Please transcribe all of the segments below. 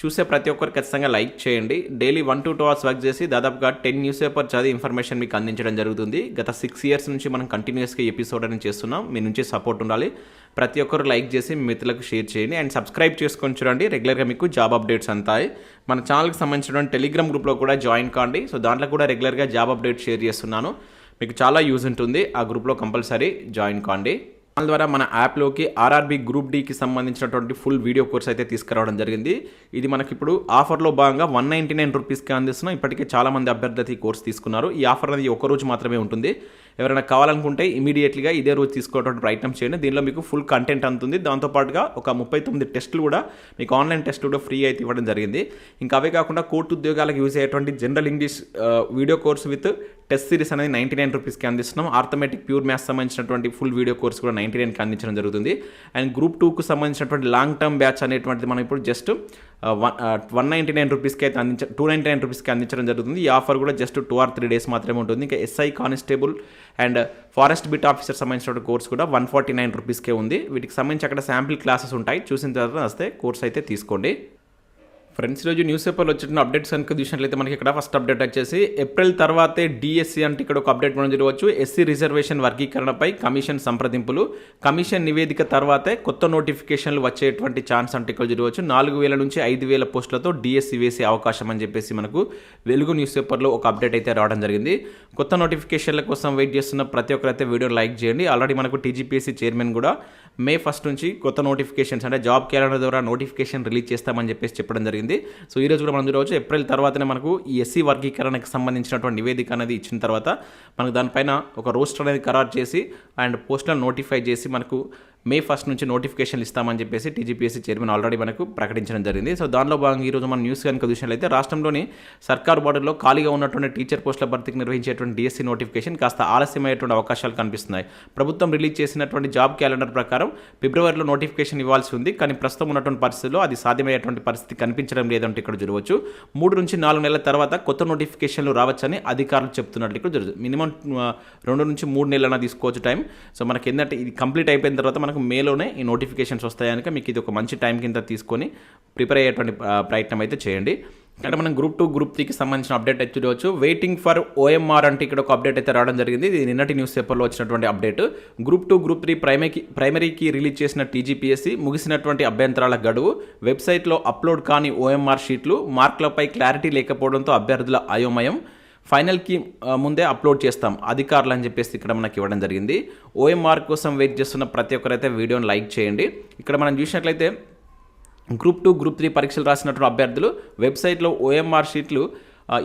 చూసే ప్రతి ఒక్కరు ఖచ్చితంగా లైక్ చేయండి. Daily one to two hours work చేసి దాదాపుగా టెన్ న్యూస్ పేపర్ చదివి ఇన్ఫర్మేషన్ మీకు అందించడం జరుగుతుంది. గత సిక్స్ ఇయర్స్ నుంచి మనం కంటిన్యూస్గా ఎపిసోడ్ అని చేస్తున్నాం. మీ నుంచి సపోర్ట్ ఉండాలి. ప్రతి ఒక్కరు లైక్ చేసి మీ మిత్రులకు షేర్ చేయండి. అండ్ సబ్స్క్రైబ్ చేసుకొని చూడండి. రెగ్యులర్గా మీకు జాబ్ అప్డేట్స్ అంతాయి. మన ఛానల్కి సంబంధించిన టెలిగ్రామ్ గ్రూప్లో కూడా జాయిన్ కాండి. సో దాంట్లో కూడా రెగ్యులర్గా జాబ్ అప్డేట్ షేర్ చేస్తున్నాను. మీకు చాలా యూజ్ ఉంటుంది. ఆ గ్రూప్లో కంపల్సరీ జాయిన్ కాండి. ఛానల్ ద్వారా మన యాప్లోకి ఆర్ఆర్బి గ్రూప్ డికి సంబంధించినటువంటి ఫుల్ వీడియో కోర్స్ అయితే తీసుకురావడం జరిగింది. ఇది మనకి ఇప్పుడు ఆఫర్లో భాగంగా వన్ నైంటీ నైన్ రూపీస్కి అందిస్తున్నాం ఇప్పటికే చాలామంది అభ్యర్థి ఈ కోర్స్ తీసుకున్నారు. ఈ ఆఫర్ అనేది ఒక రోజు మాత్రమే ఉంటుంది. ఎవరైనా కావాలనుకుంటే ఇమీడియట్లీగా ఇదే రోజు తీసుకోవడానికి ప్రయత్నం చేయండి. దీనిలో మీకు ఫుల్ కంటెంట్ అందుతుంది. దాంతోపాటుగా ఒక ముప్పై తొమ్మిది టెస్టులు కూడా మీకు ఆన్లైన్ టెస్ట్ కూడా ఫ్రీ అయితే ఇవ్వడం జరిగింది. ఇంకా అవే కాకుండా కోర్టు ఉద్యోగాలకు యూజ్ అయ్యేటువంటి general English video course with test series ninety nine nine రూపీస్కి అందిస్తున్నాం. ఆర్థమెటిక్ ప్యూర్ మ్యాథ్స్ సంబంధించినటువంటి ఫుల్ వీడియో కోర్స్ కూడా నైంటీ నైన్కి అందించడం జరుగుతుంది. అండ్ గ్రూప్ టూకు సంబంధించినటువంటి లాంగ్ టర్మ్ బ్యాచ్ అనేటువంటిది మనం ఇప్పుడు just one one ninety nine రూపీస్కి అయితే అందించ టూ నైంటీ నైన్ రూపీస్కి అందించడం జరుగుతుంది. ఈ ఆఫర్ కూడా just two or three days మాత్రమే ఉంటుంది. ఇంకా SI constable and forest beat officer సంబంధించిన కోర్స్ కూడా వన్ ఫార్టీ నైన్ రూపీస్కే ఉంది. వీటికి సంబంధించి అక్కడ శాంపిల్ క్లాసెస్ ఉంటాయి. చూసిన తర్వాత వస్తే కోర్స్ అయితే తీసుకోండి. ఫ్రెండ్స్ రోజు న్యూస్ పేపర్లో వచ్చిన అప్డేట్స్ కనుక చూసినట్లయితే మనకి ఇక్కడ ఫస్ట్ అప్డేట్ వచ్చేసి ఏప్రిల్ తర్వాతే డిఎస్సి అంటే ఇక్కడ ఒక అప్డేట్ మనం చూడవచ్చు. ఎస్సీ రిజర్వేషన్ వర్గీకరణపై కమిషన్ సంప్రదింపులు కమిషన్ నివేదిక తర్వాతే కొత్త నోటిఫికేషన్లు వచ్చేటువంటి ఛాన్స్ అంటే ఇక్కడ జరగవచ్చు నాలుగు వేల నుంచి ఐదు వేల పోస్టులతో డిఎస్సి వేసే అవకాశం అని చెప్పేసి మనకు వెలుగు న్యూస్ పేపర్లో ఒక అప్డేట్ అయితే రావడం జరిగింది. కొత్త నోటిఫికేషన్ల కోసం వెయిట్ చేస్తున్న ప్రతి ఒక్కరైతే వీడియో లైక్ చేయండి. ఆల్రెడీ మనకు టీజీపీఎస్సీ చైర్మన్ కూడా మే ఫస్ట్ నుంచి కొత్త నోటిఫికేషన్స్ అంటే జాబ్ క్యాలెండర్ ద్వారా నోటిఫికేషన్ రిలీజ్ చేస్తామని చెప్పేసి చెప్పడం జరిగింది. సో ఈరోజు కూడా మనం చూడవచ్చు ఏప్రిల్ తర్వాతనే మనకు ఈ ఎస్సీ వర్గీకరణకు సంబంధించినటువంటి నివేదిక అనేది ఇచ్చిన తర్వాత మనకు దానిపైన ఒక రోస్టర్ అనేది ఖరారు చేసి అండ్ పోస్టులను నోటిఫై చేసి మనకు మే ఫస్ట్ నుంచి నోటిఫికేషన్లు ఇస్తామని చెప్పేసి టీజీపీఎస్సీ చైర్మన్ ఆల్రెడీ మనకు ప్రకటించడం జరిగింది. సో దానిలో భాగంగా ఈరోజు మనం న్యూస్ కనుక చూసినట్లయితే రాష్ట్రంలోని సర్కారు బోర్డులో ఖాళీగా ఉన్నటువంటి టీచర్ పోస్టుల భర్తీకి నిర్వహించేటువంటి డిఎస్సీ నోటిఫికేషన్ కాస్త ఆలస్యమయ్యేటువంటి అవకాశాలు కనిపిస్తున్నాయి. ప్రభుత్వం రిలీజ్ చేసినటువంటి జాబ్ క్యాలెండర్ ప్రకారం ఫిబ్రవరిలో నోటిఫికేషన్ ఇవ్వాల్సి ఉంది. కానీ ప్రస్తుతం ఉన్నటువంటి పరిస్థితుల్లో అది సాధ్యమయ్యేటువంటి పరిస్థితి కనిపించడం లేదంటే ఇక్కడ చూడవచ్చు. మూడు నుంచి నాలుగు నెలల తర్వాత కొత్త నోటిఫికేషన్లు రావచ్చని అధికారులు చెప్తున్నట్లు ఇక్కడ జరుగుతుంది మినిమం రెండు నుంచి మూడు నెలలన తీసుకోవచ్చు టైం. సో మనకి ఏంటంటే ఇది కంప్లీట్ అయిపోయిన తర్వాత మనకు మేలోనే ఈ నోటిఫికేషన్స్ వస్తాయనుక మీకు ఇది ఒక మంచి టైం కింద తీసుకొని ప్రిపేర్ అయ్యేటువంటి ప్రయత్నం అయితే చేయండి. అంటే మనం గ్రూప్ టూ గ్రూప్ త్రీకి సంబంధించిన అప్డేట్ అయితే చూడవచ్చు. వెయిటింగ్ ఫర్ ఓఎంఆర్ అంటే ఇక్కడ ఒక అప్డేట్ అయితే రావడం జరిగింది. ఇది నిన్నటి న్యూస్ పేపర్లో వచ్చినటువంటి update. Group two group three ప్రైమరీకి ప్రైమరీకి రిలీజ్ చేసిన టీజీపీఎస్సీ ముగిసినటువంటి అభ్యంతరాల గడువు వెబ్సైట్లో అప్లోడ్ కాని ఓఎంఆర్ షీట్లు మార్కులపై క్లారిటీ లేకపోవడంతో అభ్యర్థుల అయోమయం ఫైనల్కి ముందే అప్లోడ్ చేస్తాం అధికారులు అని చెప్పేసి ఇక్కడ మనకి ఇవ్వడం జరిగింది. ఓఎంఆర్ కోసం వెయిట్ చేస్తున్న ప్రతి ఒక్కరైతే వీడియోని లైక్ చేయండి. ఇక్కడ మనం చూసినట్లయితే గ్రూప్ టూ గ్రూప్ త్రీ పరీక్షలు రాసినటువంటి అభ్యర్థులు వెబ్సైట్లో ఓఎంఆర్ షీట్లు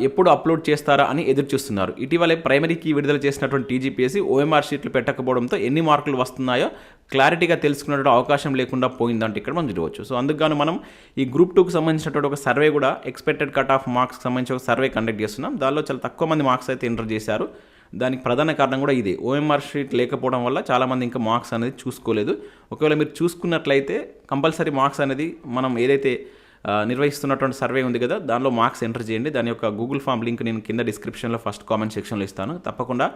ఎప్పుడు అప్లోడ్ చేస్తారా అని ఎదురు చూస్తున్నారు ఇటీవలే ప్రైమరీకి విడుదల చేసినటువంటి టీజీపీఎస్సీ ఓఎంఆర్ షీట్లు పెట్టకపోవడంతో ఎన్ని మార్కులు వస్తున్నాయో క్లారిటీగా తెలుసుకునేటువంటి అవకాశం లేకుండా పోయిందంటే ఇక్కడ మనం చూడవచ్చు. సో అందుకు మనం ఈ గ్రూప్ టూకి సంబంధించినటువంటి ఒక సర్వే కూడా ఎక్స్పెక్టెడ్ కట్ ఆఫ్ మార్క్స్కి సంబంధించి ఒక సర్వే కండక్ట్ చేస్తున్నాం. దానిలో చాలా తక్కువ మంది మార్క్స్ అయితే ఎంటర్ చేశారు. దానికి ప్రధాన కారణం కూడా ఇదే. ఓఎంఆర్ షీట్ లేకపోవడం వల్ల చాలామంది ఇంకా మార్క్స్ అనేది చూసుకోలేదు. ఒకవేళ మీరు చూసుకున్నట్లయితే కంపల్సరీ మార్క్స్ అనేది మనం ఏదైతే నిర్వహిస్తున్నటువంటి సర్వే ఉంది కదా దానిలో మార్క్స్ ఎంటర్ చేయండి. దాని యొక్క గూగుల్ ఫామ్ లింక్ నేను కింద డిస్క్రిప్షన్లో ఫస్ట్ కామెంట్ సెక్షన్లో ఇస్తాను. తప్పకుండా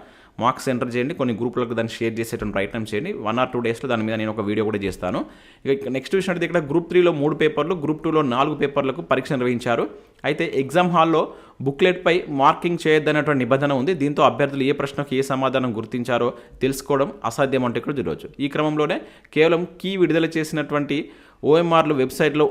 మార్క్స్ ఎంటర్ చేయండి. కొన్ని గ్రూపులకు దాన్ని షేర్ చేసేటువంటి ప్రయత్నం చేయండి. వన్ ఆర్ టూ డేస్లో దాని మీద నేను ఒక వీడియో కూడా చేస్తాను. ఇక నెక్స్ట్ చూసినట్టు ఇక్కడ గ్రూప్ త్రీలో మూడు పేపర్లు గ్రూప్ టూలో నాలుగు పేపర్లకు పరీక్ష నిర్వహించారు. అయితే ఎగ్జామ్ హాల్లో బుక్లెట్పై మార్కింగ్ చేయొద్దనేటువంటి నిబంధన ఉంది. దీంతో అభ్యర్థులు ఏ ప్రశ్నకు ఏ సమాధానం గుర్తించారో తెలుసుకోవడం అసాధ్యం అంటే ఇక్కడ చూడవచ్చు. ఈ క్రమంలోనే కేవలం కీ విడుదల చేసినటువంటి ఓఎంఆర్లు వెబ్సైట్లో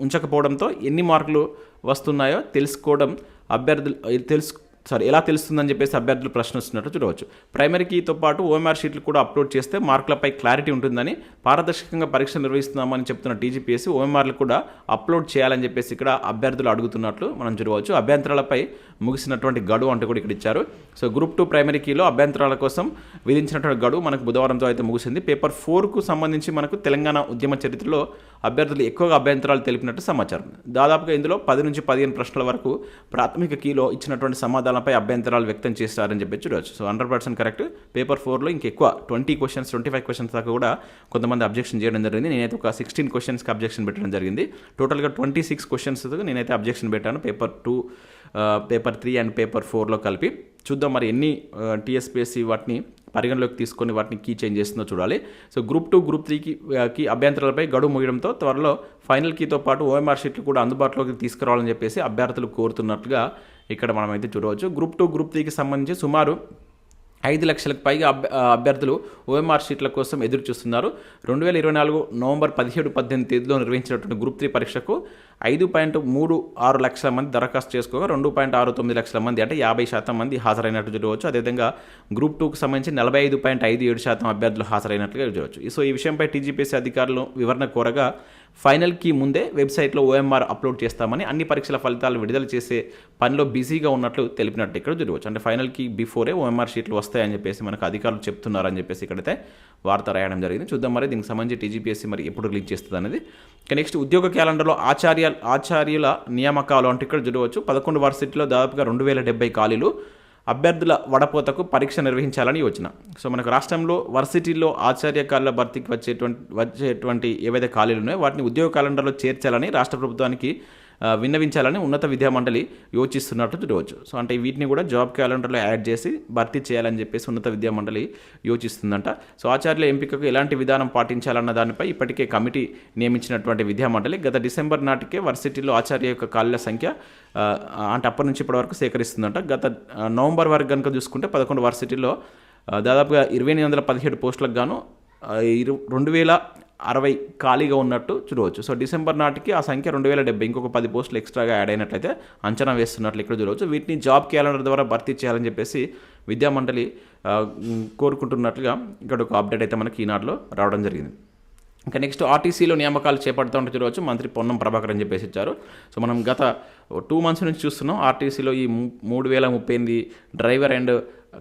ఉంచకపోవడంతో ఎన్ని మార్కులు వస్తున్నాయో తెలుసుకోవడం అభ్యర్థులు తెలుసు సారీ ఎలా తెలుస్తుందని చెప్పేసి అభ్యర్థులు ప్రశ్న వస్తున్నట్టు చూడవచ్చు. ప్రైమరీ కీతో పాటు ఓఎంఆర్ షీట్లు కూడా అప్లోడ్ చేస్తే మార్కులపై క్లారిటీ ఉంటుందని పారదర్శకంగా పరీక్ష నిర్వహిస్తున్నామని చెప్తున్న టీజీపీఎస్సీ ఓఎంఆర్లు కూడా అప్లోడ్ చేయాలని చెప్పేసి ఇక్కడ అభ్యర్థులు అడుగుతున్నట్లు మనం చూడవచ్చు. అభ్యంతరాలపై ముగిసినటువంటి గడువు అంటూ కూడా ఇక్కడ ఇచ్చారు. సో గ్రూప్ టూ ప్రైమరీ కీలో అభ్యంతరాల కోసం విధించినటువంటి గడువు మనకు బుధవారంతో అయితే ముగిసింది. పేపర్ ఫోర్కు సంబంధించి మనకు తెలంగాణ ఉద్యమ చరిత్రలో అభ్యర్థులు ఎక్కువగా అభ్యంతరాలు తెలిపినట్టు సమాచారం. దాదాపుగా ఇందులో పది నుంచి పదిహేను ప్రశ్నల వరకు ప్రాథమిక కీలో ఇచ్చినటువంటి సమాధానాలపై అభ్యంతరాలు వ్యక్తం చేస్తారని చెప్పి చూడవచ్చు so hundred percent correct paper ఫోర్లో ఇంకెక్కువ twenty questions twenty five questions దాకా కూడా కొంతమంది అబ్జెక్షన్ చేయడం జరిగింది. నేనైతే ఒక సిక్స్టీన్ క్వశ్చన్స్కి అబ్జెక్షన్ పెట్టడం జరిగింది. టోటల్గా ట్వంటీ సిక్స్ క్వశ్చన్స్ నేనైతే అబ్జెక్షన్ పెట్టాను. Paper two paper three and paper ఫోర్లో కలిపి. చూద్దాం మరి ఎన్ని టీఎస్పీఎస్సీ వాటిని పరిగణలోకి తీసుకొని వాటిని కీ చేంజ్ చేస్తుందో చూడాలి. సో గ్రూప్ టూ గ్రూప్ త్రీకి కి అభ్యంతరాలపై గడువు ముగియడంతో త్వరలో ఫైనల్ కీతో పాటు ఓఎంఆర్ షీట్లు కూడా అందుబాటులోకి తీసుకురావాలని చెప్పేసి అభ్యర్థులు కోరుతున్నట్లుగా ఇక్కడ మనమైతే చూడవచ్చు. గ్రూప్ టూ గ్రూప్ త్రీకి సంబంధించి సుమారు ఐదు లక్షలకు పైగా అభ్య అభ్యర్థులు ఓఎంఆర్ షీట్ల కోసం ఎదురు చూస్తున్నారు రెండు వేల ఇరవై నాలుగు నవంబర్ పదిహేడు పద్దెనిమిది తేదీలో నిర్వహించినటువంటి గ్రూప్ త్రీ పరీక్షకు ఐదు పాయింట్ మూడు ఆరు లక్షల మంది దరఖాస్తు చేసుకోగా రెండు పాయింట్ ఆరు తొమ్మిది లక్షల మంది అంటే యాభై శాతం మంది హాజరైనట్టు చూడవచ్చు. అదేవిధంగా గ్రూప్ టూకు సంబంధించి నలభై ఐదు పాయింట్ ఐదు ఏడు శాతం అభ్యర్థులు హాజరైనట్లుగా చూడవచ్చు. సో ఈ విషయంపై టీజీపీసీ అధికారులు వివరణ కోరగా ఫైనల్కి ముందే వెబ్సైట్లో ఓఎంఆర్ అప్లోడ్ చేస్తామని అన్ని పరీక్షల ఫలితాలు విడుదల చేసే పనిలో బిజీగా ఉన్నట్లు తెలిపినట్టు ఇక్కడ చూడవచ్చు. అంటే ఫైనల్కి బిఫోరే ఓఎంఆర్ షీట్లు వస్తాయని చెప్పేసి మనకు అధికారులు చెప్తున్నారని చెప్పేసి ఇక్కడైతే వార్త రాయడం జరిగింది. చూద్దాం మరి దీనికి సంబంధించి టీజీపీఎస్సీ మరి ఎప్పుడు రిలీజ్ చేస్తుంది అనేది. నెక్స్ట్ ఉద్యోగ క్యాలెండర్లో ఆచార్య ఆచార్యుల నియామకాలు అంటే ఇక్కడ చూడవచ్చు. పదకొండు వర్సిటీలో దాదాపుగా రెండు వేల డెబ్బై ఖాళీలు అభ్యర్థుల వడపోతకు పరీక్ష నిర్వహించాలని యోచన. సో మనకు రాష్ట్రంలో వర్సిటీల్లో ఆచార్యకాల భర్తీకి వచ్చేటువంటి వచ్చేటువంటి ఏవైతే ఖాళీలు ఉన్నాయో వాటిని ఉద్యోగ క్యాలెండర్లో చేర్చాలని రాష్ట్ర ప్రభుత్వానికి విన్నవించాలని ఉన్నత విద్యా మండలి యోచిస్తున్నట్టు చూడవచ్చు సో అంటే వీటిని కూడా జాబ్ క్యాలెండర్లో యాడ్ చేసి భర్తీ చేయాలని చెప్పేసి ఉన్నత విద్యా మండలి యోచిస్తుందంట. సో ఆచార్యుల ఎంపికకు ఎలాంటి విధానం పాటించాలన్న దానిపై ఇప్పటికే కమిటీ నియమించినటువంటి విద్యామండలి గత డిసెంబర్ నాటికే వర్సిటీలో ఆచార్య యొక్క ఖాళీల సంఖ్య అంటే అప్పటి నుంచి ఇప్పటి వరకు సేకరిస్తుందంట. గత నవంబర్ వరకు కనుక చూసుకుంటే పదకొండు వర్సిటీలో దాదాపుగా ఇరవై ఎనిమిది వందల పదిహేడు పోస్టులకు గాను ఇరు రెండు వేల అరవై ఖాళీగా ఉన్నట్టు చూడవచ్చు. సో డిసెంబర్ నాటికి ఆ సంఖ్య రెండు వేల డెబ్బై ఇంకొక పది పోస్టులు ఎక్స్ట్రాగా యాడ్ అయినట్లయితే అంచనా వేస్తున్నట్లు ఇక్కడ చూడవచ్చు. వీటిని జాబ్ క్యాలెండర్ ద్వారా భర్తీ చేయాలని చెప్పేసి విద్యామండలి కోరుకుంటున్నట్లుగా ఇక్కడ ఒక అప్డేట్ అయితే మనకి ఈనాడులో రావడం జరిగింది. ఇంకా నెక్స్ట్ ఆర్టీసీలో నియామకాలు చేపడుతూ ఉంటే చూడవచ్చు. మంత్రి పొన్నం ప్రభాకర్ అని చెప్పేసి ఇచ్చారు. సో మనం గత టూ మంత్స్ నుంచి చూస్తున్నాం ఆర్టీసీలో ఈ మూడు వేల ముప్పై ఎనిమిది డ్రైవర్ అండ్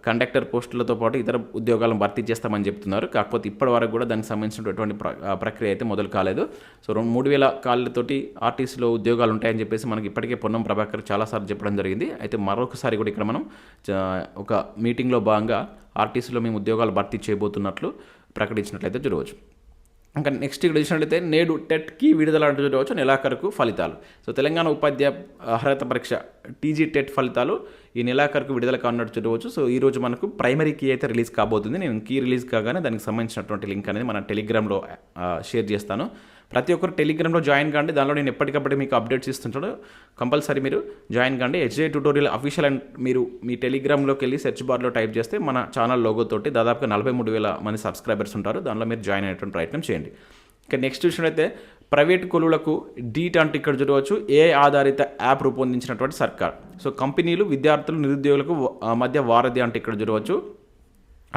కండక్టర్ పోస్టులతో పాటు ఇతర ఉద్యోగాలను భర్తీ చేస్తామని చెప్తున్నారు. కాకపోతే ఇప్పటి వరకు కూడా దానికి సంబంధించినటువంటి ప్ర- ప్రక్రియ అయితే మొదలు కాలేదు. సో రెండు మూడు వేల కాళ్ళతోటి ఆర్టీసీలో ఉద్యోగాలు ఉంటాయని చెప్పేసి మనకి ఇప్పటికే పొన్నం ప్రభాకర్ చాలాసార్లు చెప్పడం జరిగింది. అయితే మరొకసారి కూడా ఇక్కడ మనం ఒక మీటింగ్లో భాగంగా ఆర్టీసీలో మేము ఉద్యోగాలు భర్తీ చేయబోతున్నట్లు ప్రకటించినట్లయితే చూడవచ్చు. ఇంకా నెక్స్ట్ ఇక్కడ చూసినట్లయితే నేడు టెట్కి విడుదల చూడవచ్చు. నెలాఖరుకు ఫలితాలు. సో తెలంగాణ ఉపాధ్యాయ అర్హత పరీక్ష టీజీ టెట్ ఫలితాలు ఈ నెలాఖరుకు విడుదల కానున్నట్టు చూడవచ్చు. సో ఈ రోజు మనకు ప్రైమరీ కీ అయితే రిలీజ్ కాబోతుంది. నేను కీ రిలీజ్ కాగానే దానికి సంబంధించినటువంటి లింక్ అనేది మన టెలిగ్రామ్లో షేర్ చేస్తాను. ప్రతి ఒక్కరు టెలిగ్రామ్లో జాయిన్ కాండి. దానిలో నేను ఎప్పటికప్పుడు మీకు అప్డేట్స్ ఇస్తుంటాడు. కంపల్సరీ మీరు జాయిన్ కాండి. హెచ్జే ట్యూటోరియల్ అఫీషియల్ అండ్ మీరు మీ టెలిగ్రామ్లోకి వెళ్ళి సెర్చ్ బార్లో టైప్ చేస్తే మన ఛానల్ లోగోతోటి దాదాపుగా నలభై మూడు వేల మంది సబ్స్క్రైబర్స్ ఉంటారు. దానిలో మీరు జాయిన్ అయ్యేటువంటి ప్రయత్నం చేయండి. ఇక నెక్స్ట్ అయితే ప్రైవేట్ కొలువులకు డీట్ అంటే ఇక్కడ చూడవచ్చు. ఏ ఆధారిత యాప్ రూపొందించినటువంటి సర్కార్. సో కంపెనీలు విద్యార్థులు నిరుద్యోగులకు మధ్య వారధి అంటే ఇక్కడ చూడవచ్చు.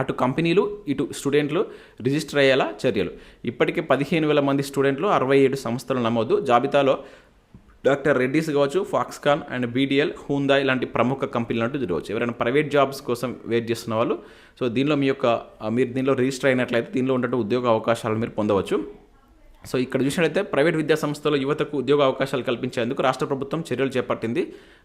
అటు కంపెనీలు ఇటు స్టూడెంట్లు రిజిస్టర్ అయ్యేలా చర్యలు. ఇప్పటికే పదిహేను వేల మంది స్టూడెంట్లు అరవై ఏడు సంస్థలు నమోదు. జాబితాలో డాక్టర్ రెడ్డీస్ కావచ్చు ఫాక్స్కాన్ అండ్ బీడిఎల్ హూందా ఇలాంటి ప్రముఖ కంపెనీలు అంటూ చూడవచ్చు. ఎవరైనా ప్రైవేట్ జాబ్స్ కోసం వెయిట్ చేస్తున్న వాళ్ళు సో దీనిలో మీ యొక్క మీరు దీనిలో రిజిస్టర్ అయినట్లయితే దీనిలో ఉన్నట్టు ఉద్యోగ అవకాశాలు మీరు పొందవచ్చు. సో ఇక్కడ చూసినట్లయితే ప్రైవేట్ విద్యా సంస్థలో యువతకు ఉద్యోగ అవకాశాలు కల్పించేందుకు రాష్ట్ర ప్రభుత్వం చర్యలు చేపట్టింది.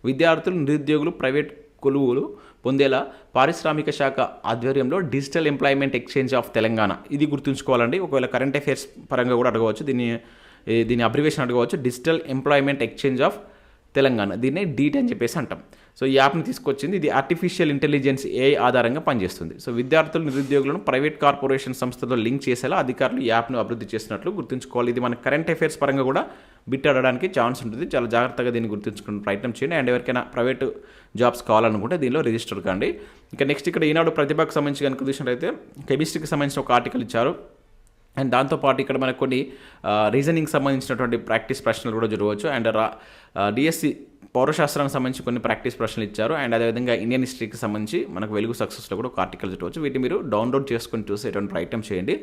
విద్యార్థులు నిరుద్యోగులు ప్రైవేట్ కొలువులు పొందేలా పారిశ్రామిక శాఖ ఆధ్వర్యంలో digital employment exchange of Telangana. ఇది గుర్తుంచుకోవాలండి. ఒకవేళ కరెంట్ అఫైర్స్ పరంగా కూడా అడగవచ్చు. దీన్ని దీని అబ్రివేషన్ అడగవచ్చు. Digital employment exchange of Telangana. దీన్నే డీట్ అని చెప్పేసి అంటాం. సో ఈ యాప్ని తీసుకొచ్చింది. ఇది ఆర్టిఫిషియల్ ఇంటెలిజెన్స్ ఏఐ ఆధారంగా పనిచేస్తుంది. సో విద్యార్థులు నిరుద్యోగులను ప్రైవేట్ కార్పొరేషన్ సంస్థతో లింక్ చేసేలా అధికారులు ఈ యాప్ను అభివృద్ధి చేసినట్లు గుర్తుంచుకోవాలి. ఇది మన కరెంట్ అఫైర్స్ పరంగా కూడా బిట్ ఆడడానికి ఛాన్స్ ఉంటుంది. చాలా జాగ్రత్తగా దీన్ని గుర్తుంచుకునే ప్రయత్నం చేయండి. అండ్ ఎవరికైనా ప్రైవేట్ జాబ్స్ కావాలనుకుంటే దీనిలో రిజిస్టర్ కాండి. ఇంకా నెక్స్ట్ ఇక్కడ ఈనాడు ప్రతిభకు సంబంధించి కనుక చూసినట్లయితే కెమిస్ట్రీకి సంబంధించిన ఒక ఆర్టికల్ ఇచ్చారు. అండ్ దాంతోపాటు ఇక్కడ మనకు కొన్ని రీజనింగ్ సంబంధించినటువంటి ప్రాక్టీస్ ప్రశ్నలు కూడా జరగవచ్చు. అండ్ రా డిఎస్సి పౌరశాస్త్రానికి సంబంధించి కొన్ని ప్రాక్టీస్ ప్రశ్నలు ఇచ్చారు. అండ్ అదేవిధంగా ఇండియన్ హిస్టరీకి సంబంధించి మనకు వెలుగు సక్సెస్లో కూడా ఒక ఆర్టికల్ చూడవచ్చు వీటిని మీరు డౌన్లోడ్ చేసుకొని చూసేటువంటి ప్రయత్నం చేయండి.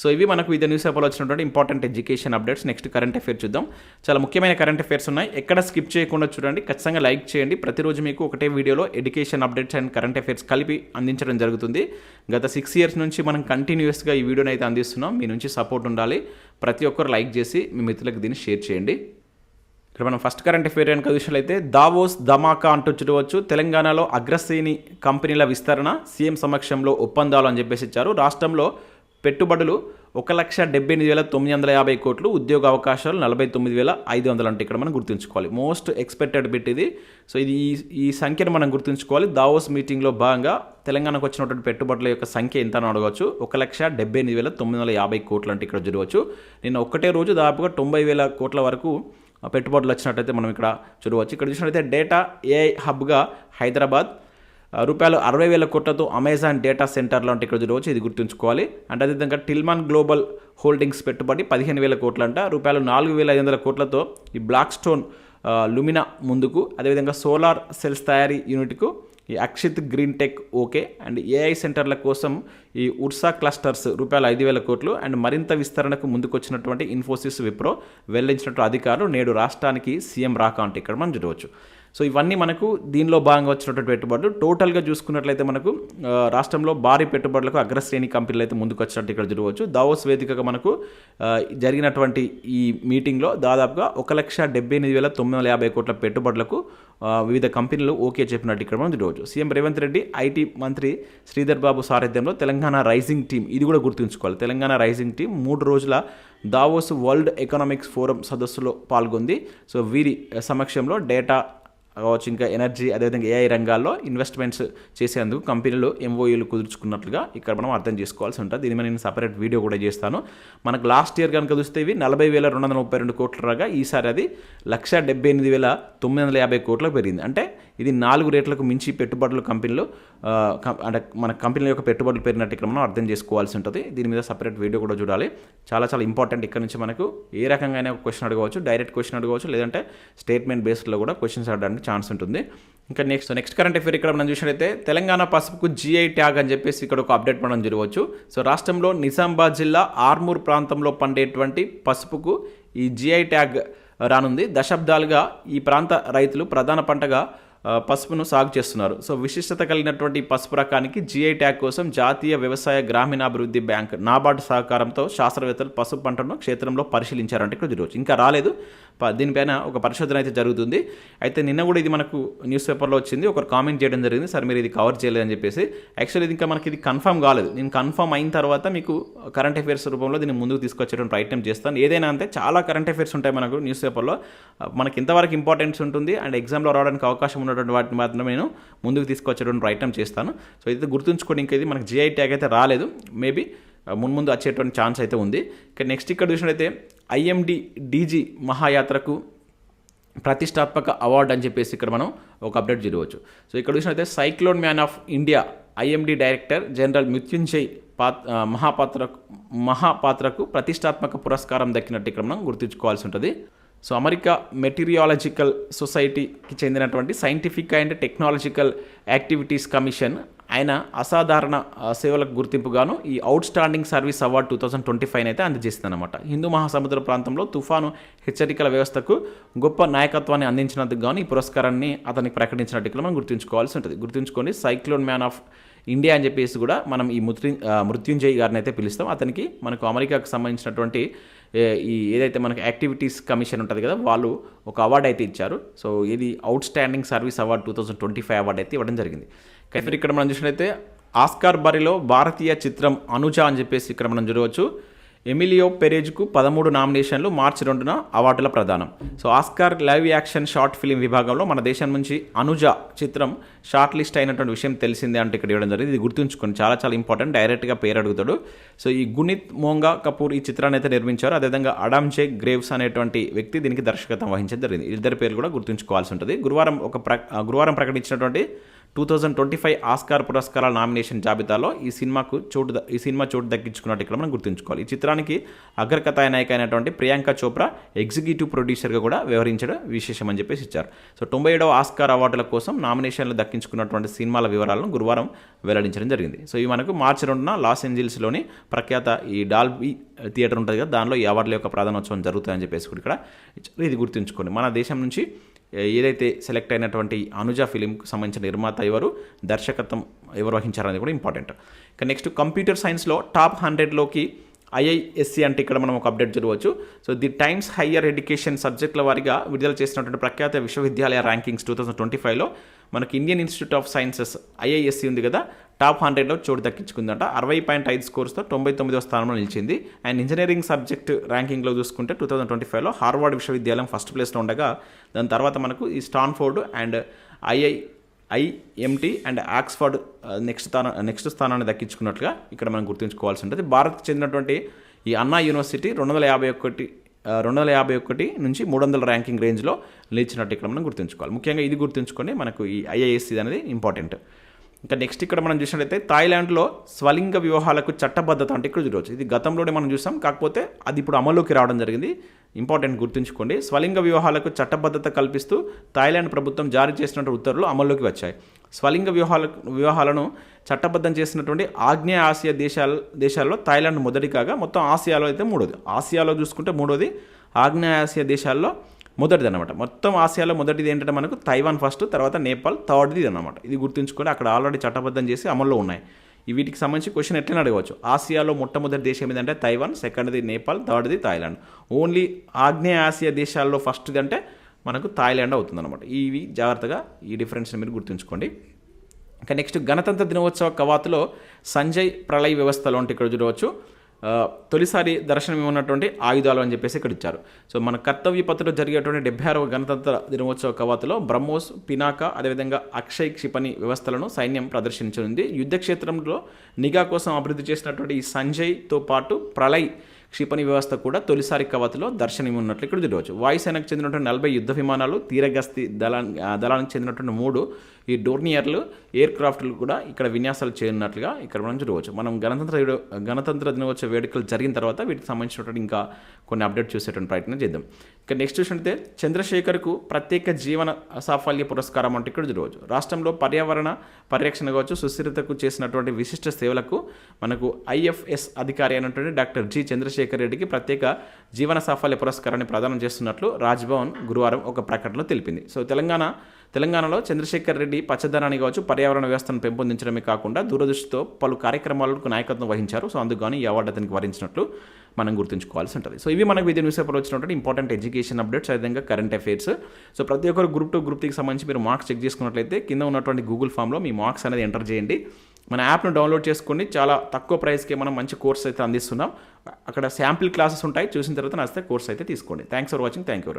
సో ఇవి మనకు వివిధ న్యూస్ పేపర్లో వచ్చినటువంటి important education updates. Next current affair చూద్దాం. చాలా ముఖ్యమైన కరెంట్ అఫేర్స్ ఉన్నాయి. ఎక్కడ స్కిప్ చేయకుండా చూడండి. ఖచ్చితంగా లైక్ చేయండి. ప్రతిరోజు మీకు ఒకటే వీడియోలో education updates and current affairs కలిపి అందించడం జరుగుతుంది. గత సిక్స్ ఇయర్స్ నుంచి మనం కంటిన్యూస్గా ఈ వీడియోని అయితే అందిస్తున్నాం. మీ నుంచి సపోర్ట్ ఉండాలి. ప్రతి ఒక్కరు లైక్ చేసి మీ మిత్రులకు దీన్ని షేర్ చేయండి. ఇక్కడ మనం ఫస్ట్ కరెంట్ అఫేర్ కనుక చూసినట్లయితే దావోస్ ధమాకా అంటూ చూడవచ్చు తెలంగాణలో అగ్రశ్రేణి కంపెనీల విస్తరణ సీఎం సమక్షంలో ఒప్పందాలు అని చెప్పేసి ఇచ్చారు. రాష్ట్రంలో పెట్టుబడులు ఒక లక్ష డెబ్బై ఎనిమిది వేల తొమ్మిది వందల యాభై కోట్లు ఉద్యోగ అవకాశాలు నలభై తొమ్మిది వేల ఐదు వందలు అంటే ఇక్కడ మనం గుర్తుంచుకోవాలి. మోస్ట్ ఎక్స్పెక్టెడ్ బిట్ ఇది. సో ఇది ఈ ఈ సంఖ్యను మనం గుర్తుంచుకోవాలి. దావోస్ మీటింగ్లో భాగంగా తెలంగాణకు వచ్చినటువంటి పెట్టుబడుల యొక్క సంఖ్య ఎంత అని అడగవచ్చు. ఒక లక్ష డెబ్బై ఎనిమిది వేల తొమ్మిది వందల యాభై కోట్లు అంటే ఇక్కడ చూడవచ్చు. నిన్న ఒక్కటే రోజు దాదాపుగా తొంభై వేల కోట్ల వరకు పెట్టుబడులు వచ్చినట్టయితే మనం ఇక్కడ చూడవచ్చు. ఇక్కడ చూసినట్టయితే డేటా ఏఐ హబ్గా హైదరాబాద్ రూపాయలు అరవై వేల కోట్లతో అమెజాన్ డేటా సెంటర్లో అంటే ఇక్కడ చూడవచ్చు ఇది గుర్తుంచుకోవాలి. అంటే అదేవిధంగా టిల్మాన్ గ్లోబల్ హోల్డింగ్స్ పెట్టుబడి పదిహేను వేల కోట్లంట. రూపాయలు నాలుగు వేల ఐదు వందల కోట్లతో ఈ బ్లాక్ స్టోన్ లుమినా ముందుకు అదేవిధంగా సోలార్ సెల్స్ తయారీ యూనిట్కు ఈ Akshit green tech okay. And AI సెంటర్ల కోసం ఈ ఉర్సా క్లస్టర్స్ రూపాయలు ఐదు వేల కోట్లు. అండ్ మరింత విస్తరణకు ముందుకొచ్చినటువంటి ఇన్ఫోసిస్ విప్రో వెల్లించినట్టు అధికారులు నేడు రాష్ట్రానికి సీఎం రాక అంటే ఇక్కడ మనం చూడవచ్చు. సో ఇవన్నీ మనకు దీనిలో భాగంగా వచ్చినటువంటి పెట్టుబడులు. టోటల్గా చూసుకున్నట్లయితే మనకు రాష్ట్రంలో భారీ పెట్టుబడులకు అగ్రశ్రేణి కంపెనీలు అయితే ముందుకు వచ్చినట్టు ఇక్కడ చూడవచ్చు. దావోస్ వేదికగా మనకు జరిగినటువంటి ఈ మీటింగ్లో దాదాపుగా ఒక లక్ష డెబ్బై ఎనిమిది వేల తొమ్మిది వందల యాభై కోట్ల పెట్టుబడులకు వివిధ కంపెనీలు ఓకే చెప్పినట్టు ఇక్కడ మనం చూడవచ్చు. సీఎం రేవంత్ రెడ్డి ఐటీ మంత్రి శ్రీధర్ బాబు సారథ్యంలో తెలంగాణ రైజింగ్ టీం ఇది కూడా గుర్తుంచుకోవాలి. తెలంగాణ రైజింగ్ టీం మూడు రోజుల దావోస్ వరల్డ్ ఎకనామిక్స్ ఫోరం సదస్సులో పాల్గొంది. సో వీరి సమక్షంలో డేటా కావచ్చు ఇంకా ఎనర్జీ అదేవిధంగా ఏఐ రంగాల్లో ఇన్వెస్ట్మెంట్స్ చేసేందుకు కంపెనీలు ఎంఓయూలు కుదుర్చుకున్నట్లుగా ఇక్కడ మనం అర్థం చేసుకోవాల్సి ఉంటుంది. దీని మీద నేను సపరేట్ వీడియో కూడా చేస్తాను. మనకు లాస్ట్ ఇయర్ కనుక చూస్తే ఇవి నలభై వేల రెండు వందల ముప్పై రెండు కోట్ల రాగా ఈసారి అది లక్ష డెబ్బై ఎనిమిది వేల తొమ్మిది వందల యాభై కోట్లకు పెరిగింది. అంటే ఇది నాలుగు రేట్లకు మించి పెట్టుబడులు కంపెనీలు అంటే మన కంపెనీల యొక్క పెట్టుబడులు పెరిగినట్టు ఇక్కడ మనం అర్థం చేసుకోవాల్సి ఉంటుంది. దీని మీద సపరేట్ వీడియో కూడా చూడాలి. చాలా చాలా ఇంపార్టెంట్ ఇక్కడ నుంచి మనకు ఏ రకంగా అయినా క్వశ్చన్ అడగవచ్చు డైరెక్ట్ క్వశ్చన్ అడగవచ్చు లేదంటే స్టేట్మెంట్ బేస్డ్లో కూడా క్వశ్చన్స్ అడగడానికి ఛాన్స్ ఉంటుంది. ఇంకా నెక్స్ట్ నెక్స్ట్ కరెంట్ అఫేర్ ఇక్కడ మనం చూసినట్లయితే తెలంగాణ పసుపుకు జిఐ ట్యాగ్ అని చెప్పేసి ఇక్కడ ఒక అప్డేట్ మనం జరగవచ్చు సో రాష్ట్రంలో నిజామాబాద్ జిల్లా ఆర్మూర్ ప్రాంతంలో పండేటువంటి పసుపుకు ఈ జిఐ ట్యాగ్ రానుంది. దశాబ్దాలుగా ఈ ప్రాంత రైతులు ప్రధాన పంటగా పసుపును సాగు చేస్తున్నారు. సో విశిష్టత కలిగినటువంటి పసుపు రకానికి జిఐ ట్యాగ్ కోసం జాతీయ వ్యవసాయ గ్రామీణాభివృద్ధి బ్యాంక్ నాబార్డు సహకారంతో శాస్త్రవేత్తలు పసుపు పంటను క్షేత్రంలో పరిశీలించారంటే ఇక్కడ చూడవచ్చు. ఇంకా రాలేదు. దీనిపైన ఒక పరిశోధన అయితే జరుగుతుంది. అయితే నిన్న కూడా ఇది మనకు న్యూస్ పేపర్లో వచ్చింది. ఒకరు కామెంట్ చేయడం జరిగింది. సార్ మీరు ఇది కవర్ చేయలేదని చెప్పేసి. యాక్చువల్లీ ఇది ఇంకా మనకి ఇది కన్ఫర్మ్ కాలేదు. నేను కన్ఫర్మ్ అయిన తర్వాత మీకు కరెంట్ అఫైర్స్ రూపంలో దీన్ని ముందుకు తీసుకొచ్చేటువంటి ప్రయత్నం చేస్తాను. ఏదైనా అంతే చాలా కరెంట్ అఫైర్స్ ఉంటాయి మనకు న్యూస్ పేపర్లో. మనకి ఇంతవరకు ఇంపార్టెన్స్ ఉంటుంది అండ్ ఎగ్జామ్లో రావడానికి అవకాశం ఉన్నటువంటి వాటిని మాత్రం నేను ముందుకు తీసుకొచ్చేటువంటి ప్రయత్నం చేస్తాను. సో ఇది గుర్తుంచుకోండి ఇంకా ఇది మనకి జిఐ ట్యాగ్ అయితే రాలేదు. మేబీ మున్ముందు వచ్చేటువంటి ఛాన్స్ అయితే ఉంది. ఇక నెక్స్ట్ ఇక్కడ చూసినట్లయితే ఐఎండి డీజీ మహాయాత్రకు ప్రతిష్టాత్మక అవార్డు అని చెప్పేసి ఇక్కడ మనం ఒక అప్డేట్ చూడవచ్చు సో ఇక్కడ చూసినట్లయితే cyclone man of India IMD director general Mrutyunjay path Mohapatra మహాపాత్రకు మహాపాత్రకు ప్రతిష్టాత్మక పురస్కారం దక్కినట్టు ఇక్కడ మనం గుర్తుంచుకోవాల్సి ఉంటుంది. సో అమెరికా మెటీరియాలజికల్ సొసైటీకి చెందినటువంటి scientific and technological activities commission ఆయన అసాధారణ సేవలకు గుర్తింపుగాను ఈ outstanding service award two thousand twenty five అయితే అందజేసిందనమాట హిందూ మహాసముద్ర ప్రాంతంలో తుఫాను హెచ్చరికల వ్యవస్థకు గొప్ప నాయకత్వాన్ని అందించినందుకు గాను ఈ పురస్కారాన్ని అతనికి ప్రకటించినట్టు మనం గుర్తుంచుకోవాల్సి ఉంటుంది. గుర్తుంచుకోండి సైక్లోన్ మ్యాన్ ఆఫ్ ఇండియా అని చెప్పేసి కూడా మనం ఈ మృత్యు మృత్యుంజయ్ గారిని అయితే పిలుస్తాం. అతనికి మనకు అమెరికాకు సంబంధించినటువంటి ఈ ఏదైతే మనకు యాక్టివిటీస్ కమిషన్ ఉంటుంది కదా వాళ్ళు ఒక అవార్డు అయితే ఇచ్చారు. సో ఇది outstanding service award two thousand twenty five award అయితే ఇవ్వడం జరిగింది. కానీ ఇక్కడ మనం చూసినట్లయితే ఆస్కార్ బరిలో భారతీయ చిత్రం అనుజ అని చెప్పేసి ఇక్కడ మనం చూడవచ్చు. ఎమిలియో పెరేజ్కు పదమూడు నామినేషన్లు మార్చి రెండున అవార్డుల ప్రదానం. So Oscar live action short film విభాగంలో మన దేశం నుంచి అనుజ చిత్రం షార్ట్ లిస్ట్ అయినటువంటి విషయం తెలిసిందే అంటే ఇక్కడ ఇవ్వడం జరిగింది. ఇది గుర్తుంచుకోండి చాలా చాలా ఇంపార్టెంట్. డైరెక్ట్గా పేరు అడుగుతాడు. సో ఈ గునిత్ మోంగా కపూర్ ఈ చిత్రాన్ని అయితే నిర్మించారు. అదేవిధంగా అడామ్జే గ్రేవ్స్ అనేటువంటి వ్యక్తి దీనికి దర్శకత్వం వహించడం జరిగింది. ఇద్దరి పేరు కూడా గుర్తుంచుకోవాల్సి ఉంటుంది. గురువారం ఒక ప్ర గురువారం ప్రకటించినటువంటి two thousand twenty five Oscar పురస్కారాల నామినేషన్ జాబితాలో ఈ సినిమాకు చోటు ఈ సినిమా చోటు దక్కించుకున్నట్టు ఇక్కడ మనం గుర్తుంచుకోవాలి. ఈ చిత్రానికి అగ్రకథానాయిక అయినటువంటి ప్రియాంక చోప్రా ఎగ్జిక్యూటివ్ ప్రొడ్యూసర్గా కూడా వ్యవహరించడం విశేషం అని చెప్పేసి ఇచ్చారు. సో తొంభై ఏడవ ఆస్కార్ అవార్డుల కోసం నామినేషన్లు దక్కించుకున్నటువంటి సినిమాల వివరాలను గురువారం వెల్లడించడం జరిగింది. సో ఇవి మనకు మార్చి రెండున లాస్ ఏంజిల్స్లోని ప్రఖ్యాత ఈ డాల్బీ థియేటర్ ఉంటుంది కదా దానిలో ఈ అవార్డుల యొక్క ప్రధానోత్సవం జరుగుతుందని చెప్పేసి కూడా ఇక్కడ ఇది గుర్తుంచుకోండి. మన దేశం నుంచి ఏదైతే సెలెక్ట్ అయినటువంటి అనుజ ఫిలింకి సంబంధించిన నిర్మాత ఎవరు దర్శకత్వం ఎవరు వహించారనేది కూడా ఇంపార్టెంట్. ఇక నెక్స్ట్ కంప్యూటర్ సైన్స్లో టాప్ హండ్రెడ్లోకి ఐఐఎస్సి అంటే ఇక్కడ మనం ఒక అప్డేట్ జరగవచ్చు so the Times Higher Education సబ్జెక్టుల వారిగా విడుదల చేసినటువంటి ప్రఖ్యాత విశ్వవిద్యాలయ ర్యాంకింగ్స్ టూ థౌసండ్ ట్వంటీ ఫైవ్లో మనకి Indian Institute of Sciences IISc ఉంది కదా టాప్ హండ్రెడ్లో చోటు దక్కించుకుందంట. అరవై పాయింట్ ఐదు స్కోర్స్తో తొంభై తొమ్మిదో స్థానంలో నిలిచింది. అండ్ ఇంజనీరింగ్ సబ్జెక్ట్ ర్యాంకింగ్లో చూసుకుంటే టూ థౌసండ్ ట్వంటీ ఫైవ్లో హార్వర్డ్ విశ్వవిద్యాలయం ఫస్ట్ ప్లేస్లో ఉండగా దాని తర్వాత మనకు ఈ స్టాన్ఫోర్డ్ అండ్ ఐఐ ఐఎంటీ అండ్ ఆక్స్ఫర్డ్ నెక్స్ట్ స్థానం నెక్స్ట్ స్థానాన్ని దక్కించుకున్నట్లుగా ఇక్కడ మనం గుర్తుంచుకోవాల్సి ఉంటుంది భారత్కి చెందినటువంటి ఈ అన్నా యూనివర్సిటీ రెండు వందల యాభై ఒకటి రెండు వందల యాభై ఒకటి నుంచి మూడు వందల ర్యాంకింగ్ రేంజ్లో నిలిచినట్టు ఇక్కడ మనం గుర్తుంచుకోవాలి. ముఖ్యంగా ఇది గుర్తుంచుకొని మనకు ఈ ఐఐఎస్సి అనేది ఇంపార్టెంట్. ఇంకా నెక్స్ట్ ఇక్కడ మనం చూసినట్లయితే థాయిలాండ్లో స్వలింగ వివాహాలకు చట్టబద్ధత అంటే ఇక్కడ చూడవచ్చు. ఇది గతంలోనే మనం చూసాం కాకపోతే అది ఇప్పుడు అమల్లోకి రావడం జరిగింది. ఇంపార్టెంట్ గుర్తుంచుకోండి. స్వలింగ వివాహాలకు చట్టబద్ధత కల్పిస్తూ థాయిలాండ్ ప్రభుత్వం జారీ చేసినటువంటి ఉత్తర్వులు అమల్లోకి వచ్చాయి. స్వలింగ వ్యూహాల వివాహాలను చట్టబద్ధం చేసినటువంటి ఆగ్నేయ ఆసియా దేశాల దేశాల్లో థాయిలాండ్ మొదటి కాగా మొత్తం ఆసియాలో అయితే మూడోది. ఆసియాలో చూసుకుంటే మూడోది ఆగ్నేయ ఆసియా దేశాల్లో మొదటిది అనమాట మొత్తం ఆసియాలో మొదటిది ఏంటంటే మనకు తైవాన్ ఫస్ట్ తర్వాత నేపాల్ థర్డ్ది అనమాట ఇది గుర్తుంచుకొని అక్కడ ఆల్రెడీ చట్టబద్ధం చేసి అమల్లో ఉన్నాయి. వీటికి సంబంధించి క్వశ్చన్ ఎట్లనే అడగవచ్చు. ఆసియాలో మొట్టమొదటి దేశం ఏదంటే తైవాన్ సెకండ్ది నేపాల్ థర్డ్ది థాయిలాండ్. ఓన్లీ ఆగ్నేయ ఆసియా దేశాల్లో ఫస్ట్ది అంటే మనకు థాయిలాండ్ అవుతుంది అనమాట ఇవి జాగ్రత్తగా ఈ డిఫరెన్స్ని మీరు గుర్తుంచుకోండి. ఇంకా నెక్స్ట్ గణతంత్ర దినోత్సవ కవాతులో సంజయ్ ప్రళయ్ వ్యవస్థలో ఉంటే ఇక్కడ చూడవచ్చు. తొలిసారి దర్శనం ఇవ్వనటువంటి ఆయుధాలు అని చెప్పేసి ఇక్కడ ఇచ్చారు సో మన కర్తవ్య పత్రిలో జరిగేటువంటి డెబ్బై ఆరవ గణతంత్ర దినోత్సవ కవాతులో బ్రహ్మోస్ పినాక అదేవిధంగా అక్షయ్ క్షిపణి వ్యవస్థలను సైన్యం ప్రదర్శించనుంది యుద్ధ క్షేత్రంలో నిఘా కోసం అభివృద్ధి చేసినటువంటి ఈ సంజయ్తో పాటు ప్రళయ్ క్షిపణి వ్యవస్థ కూడా తొలిసారి కవాతులో దర్శనమిన్నట్లు ఇక్కడ చూడవచ్చు. వాయుసేనకు చెందినటువంటి నలభై యుద్ధ విమానాలు తీరగస్తి దళా దళానికి చెందినటువంటి మూడు ఈ డోర్నియర్లు ఎయిర్ క్రాఫ్ట్లు కూడా ఇక్కడ విన్యాసాలు చేయనున్నట్లుగా ఇక్కడ మనం చూడవచ్చు. మనం గణతంత్ర గణతంత్ర దినోత్సవ వేడుకలు జరిగిన తర్వాత వీటికి సంబంధించినటువంటి ఇంకా కొన్ని అప్డేట్ చూసేటువంటి ప్రయత్నం చేద్దాం. ఇక నెక్స్ట్ చూసినట్లయితే చంద్రశేఖర్కు ప్రత్యేక జీవన సాఫల్య పురస్కారం అంటే ఇక్కడ చూడవచ్చు. రాష్ట్రంలో పర్యావరణ పరిరక్షణ కావచ్చు సుస్థిరతకు చేసినటువంటి విశిష్ట సేవలకు మనకు ఐఎఫ్ఎస్ అధికారి అయినటువంటి డాక్టర్ జి చంద్రశేఖర్ రెడ్డికి ప్రత్యేక జీవన సాఫల్య పురస్కారాన్ని ప్రదానం చేస్తున్నట్లు రాజ్భవన్ గురువారం ఒక ప్రకటనలో తెలిపింది. సో తెలంగాణ తెలంగాణలో చంద్రశేఖర్ రెడ్డి పచ్చదనాన్ని కావచ్చు పర్యావరణ వ్యవస్థను పెంపొందించడమే కాకుండా దూరదృష్టితో పలు కార్యక్రమాలకు నాయకత్వం వహించారు. సో అందుకు ఈ అవార్డు అతనికి వరించినట్లు మనం గుర్తుంచుకోవాల్సి ఉంటుంది. సో ఇవి మనకు విద్య న్యూస్ పేపర్ వచ్చినటువంటి ఇంపార్టెంట్ ఎడ్యుకేషన్ అప్డేట్స్ అదేవిధంగా కరెంట్ అఫైర్స్. సో ప్రతి ఒక్కరు గ్రూప్ టు గ్రూప్ త్రీకి సంబంధించి మీరు మార్క్స్ చెక్ చేసుకున్నట్లయితే కింద ఉన్నటువంటి గూగుల్ ఫామ్లో మీ మార్క్స్ అనేది ఎంటర్ చేయండి. మన యాప్ను డౌన్లోడ్ చేసుకోండి చాలా తక్కువ ప్రైస్కి మనం మంచి కోర్స్ అయితే అందిస్తున్నాం. అక్కడ శాంపిల్ క్లాసెస్ ఉంటాయి. చూసిన తర్వాత నచ్చితే కోర్స్ అయితే తీసుకోండి. Thanks for watching. Thank you